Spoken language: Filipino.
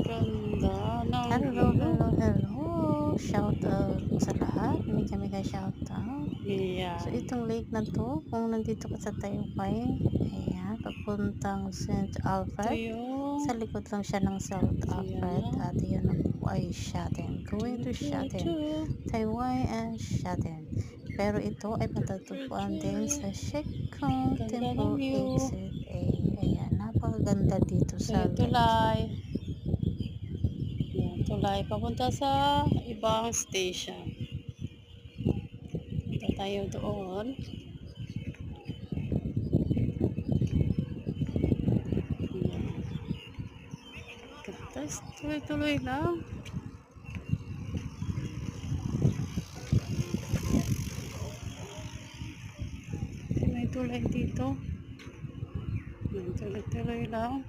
ganda ng Hello, hello, hello. Shout out sa lahat. May kami ka shout out. Yeah. So, itong lake na to, kung nandito ka sa Tayupay, ayan, papuntang St. Alfred. Sa likod lang siya ng South Alfred. At yun ang ay Shatin. Going to Shatin. Taiwan and Shatin. Pero ito ay matatagpuan din sa Shekong Temple. Exit. Ayan, napakaganda dito sa tulay. Tulay. Papunta sa ibang station. Punta tayo doon. Ganda. Tuloy-tuloy lang. May tulay dito. Tuloy-tuloy lang.